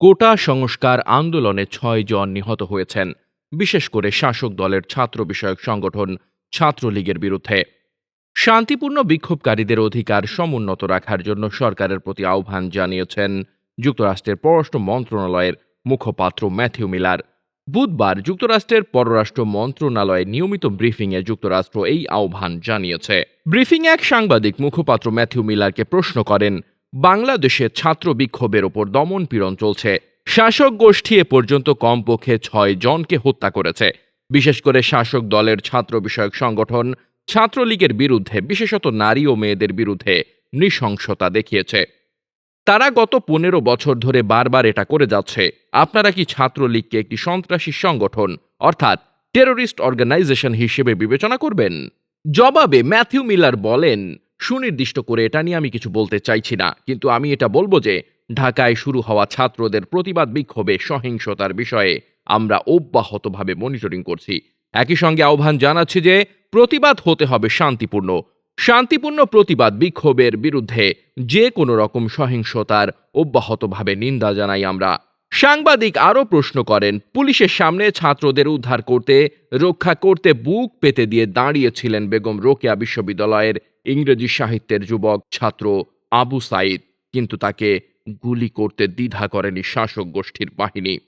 কোটা সংস্কার আন্দোলনে ছয় জন নিহত হয়েছেন, বিশেষ করে শাসক দলের ছাত্র বিষয়ক সংগঠন ছাত্রলীগের বিরুদ্ধে। শান্তিপূর্ণ বিক্ষোভকারীদের অধিকার সমুন্নত রাখার জন্য সরকারের প্রতি আহ্বান জানিয়েছেন যুক্তরাষ্ট্রের পররাষ্ট্র মন্ত্রণালয়ের মুখপাত্র ম্যাথিউ মিলার। বুধবার যুক্তরাষ্ট্রের পররাষ্ট্র মন্ত্রণালয়ে নিয়মিত ব্রিফিংয়ে যুক্তরাষ্ট্র এই আহ্বান জানিয়েছে। ব্রিফিংয়ে এক সাংবাদিক মুখপাত্র ম্যাথিউ মিলারকে প্রশ্ন করেন বাংলাদেশে ছাত্র বিক্ষোভের ওপর দমন পীড়ন চলছে। শাসক গোষ্ঠী এ পর্যন্ত কমপক্ষে ছয় জনকে হত্যা করেছে। বিশেষ করে শাসক দলের ছাত্র বিষয়ক সংগঠন ছাত্রলীগের বিরুদ্ধে, বিশেষত নারী ও মেয়েদের বিরুদ্ধে নৃশংসতা দেখিয়েছে। তারা গত পনেরো বছর ধরে বারবার এটা করে যাচ্ছে। আপনারা কি ছাত্রলীগকে একটি সন্ত্রাসী সংগঠন, অর্থাৎ টেরোরিস্ট অর্গানাইজেশন হিসেবে বিবেচনা করবেন? জবাবে ম্যাথিউ মিলার বলেন সুনির্দিষ্ট করে এটা নিয়ে আমি কিছু বলতে চাইছি না, কিন্তু আমি এটা বলব যে ঢাকায় শুরু হওয়া ছাত্রদের প্রতিবাদ বিক্ষোভে সহিংসতার বিষয়ে আমরা অব্যাহতভাবে মনিটরিং করছি। একই সঙ্গে আহ্বান জানাচ্ছি যে প্রতিবাদ হতে হবে শান্তিপূর্ণ। শান্তিপূর্ণ প্রতিবাদ বিক্ষোভের বিরুদ্ধে যে কোনো রকম সহিংসতার অব্যাহতভাবে নিন্দা জানাই আমরা। সাংবাদিক আরও প্রশ্ন করেন, পুলিশের সামনে ছাত্রদের উদ্ধার করতে, রক্ষা করতে বুক পেতে দিয়ে দাঁড়িয়েছিলেন বেগম রোকেয়া বিশ্ববিদ্যালয়ের ইংরেজি সাহিত্যের যুবক ছাত্র আবু সাইদ। কিন্তু তাকে গুলি করতে দ্বিধা করেনি শাসক গোষ্ঠীর বাহিনী।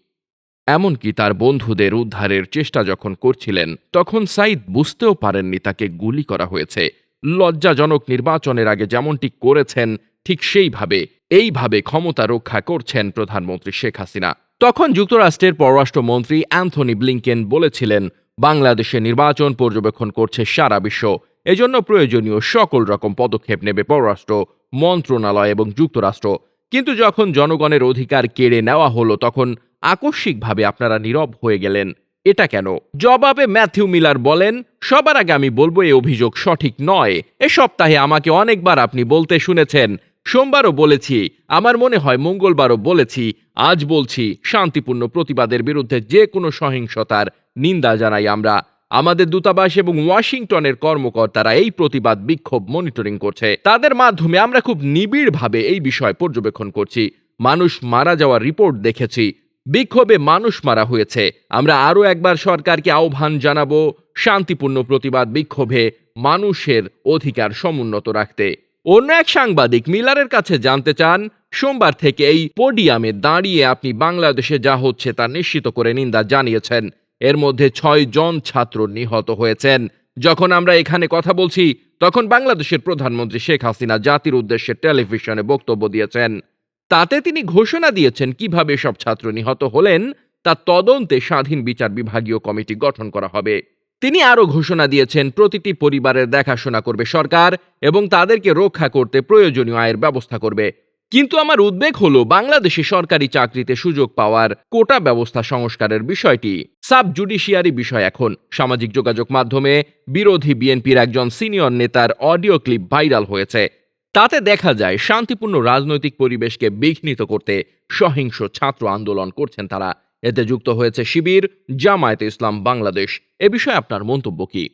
এমনকি তার বন্ধুদের উদ্ধারের চেষ্টা যখন করছিলেন, তখন সাইদ বুঝতেও পারেননি তাকে গুলি করা হয়েছে। লজ্জাজনক নির্বাচনের আগে যেমনটি করেছেন, ঠিক সেইভাবে এইভাবে ক্ষমতা রক্ষা করছেন প্রধানমন্ত্রী শেখ হাসিনা। তখন যুক্তরাষ্ট্রের পররাষ্ট্রমন্ত্রী অ্যান্থনি ব্লিংকেন বলেছিলেন, বাংলাদেশে নির্বাচন পর্যবেক্ষণ করছে সারা বিশ্ব। এজন্য প্রয়োজনীয় সকল রকম পদক্ষেপ নেবে পররাষ্ট্র, মন্ত্রণালয় এবং যুক্তরাষ্ট্র। কিন্তু যখন জনগণের অধিকার কেড়ে নেওয়া হলো, তখন আকস্মিকভাবে আপনারা নীরব হয়ে গেলেন। এটা কেন? জবাবে ম্যাথিউ মিলার বলেন, সবার আগে আমি বলব, এই অভিযোগ সঠিক নয়। এ সপ্তাহে আমাকে অনেকবার আপনি বলতে শুনেছেন সোমবারও বলেছি, আমার মনে হয় মঙ্গলবারও বলেছি, আজ বলছি, শান্তিপূর্ণ প্রতিবাদের বিরুদ্ধে যে কোনো সহিংসতার নিন্দা জানাই আমরা। আমাদের দূতাবাস এবং ওয়াশিংটনের কর্মকর্তারা এই প্রতিবাদ বিক্ষোভ মনিটরিং করছে। তাদের মাধ্যমে আমরা খুব নিবিড়ভাবে এই বিষয় পর্যবেক্ষণ করছি। মানুষ মারা যাওয়ার রিপোর্ট দেখেছি। বিক্ষোভে মানুষ মারা হয়েছে। আমরা আরও একবার সরকারকে আহ্বান জানাব, শান্তিপূর্ণ প্রতিবাদ বিক্ষোভে মানুষের অধিকার সমুন্নত রাখতে। অন্য এক সাংবাদিক মিলারের কাছে জানতে চান, সোমবার থেকে এই পোডিয়ামে দাঁড়িয়ে আপনি বাংলাদেশে যা হচ্ছে তা নিশ্চিত করে নিন্দা জানিয়েছেন। এর মধ্যে ছয় জন ছাত্র নিহত হয়েছেন। যখন আমরা এখানে কথা বলছি, তখন বাংলাদেশের প্রধানমন্ত্রী শেখ হাসিনা জাতির উদ্দেশ্যে টেলিভিশনে বক্তব্য দিয়েছেন। তাতে তিনি ঘোষণা দিয়েছেন কীভাবে সব ছাত্র নিহত হলেন, তা তদন্তে স্বাধীন বিচার বিভাগীয় কমিটি গঠন করা হবে। তিনি আরও ঘোষণা দিয়েছেন, প্রতিটি পরিবারের দেখাশোনা করবে সরকার এবং তাদেরকে রক্ষা করতে প্রয়োজনীয় আয়ের ব্যবস্থা করবে। কিন্তু আমার উদ্বেগ হলো বাংলাদেশে সরকারি চাকরিতে সুযোগ পাওয়ার কোটা ব্যবস্থা সংস্কারের বিষয়টি। সাব জুডিশিয়ারি বিষয় এখন। সামাজিক যোগাযোগ মাধ্যমে বিরোধী বিএনপির একজন সিনিয়র নেতার অডিও ক্লিপ ভাইরাল হয়েছে। তাতে দেখা যায়, শান্তিপূর্ণ রাজনৈতিক পরিবেশকে বিঘ্নিত করতে সহিংস ছাত্র আন্দোলন করছেন তারা। এতে যুক্ত হয়েছে শিবির, জামায়াতে ইসলাম, বাংলাদেশ। এ বিষয়ে আপনার মন্তব্য কি?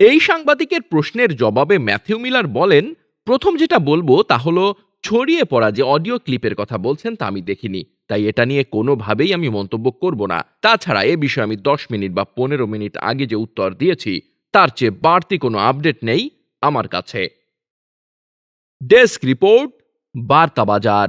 এই সাংবাদিকের প্রশ্নের জবাবে ম্যাথিউ মিলার বলেন, প্রথম যেটা বলব তা হলো, ছড়িয়ে পড়া যে অডিও ক্লিপের কথা বলছেন তা আমি দেখিনি। তাই এটা নিয়ে কোনোভাবেই আমি মন্তব্য করব না। তাছাড়া এ বিষয়ে আমি দশ মিনিট বা পনেরো মিনিট আগে যে উত্তর দিয়েছি, তার চেয়ে বাড়তি কোনো আপডেট নেই আমার কাছে। ডেস্ক রিপোর্ট বার্তা বাজার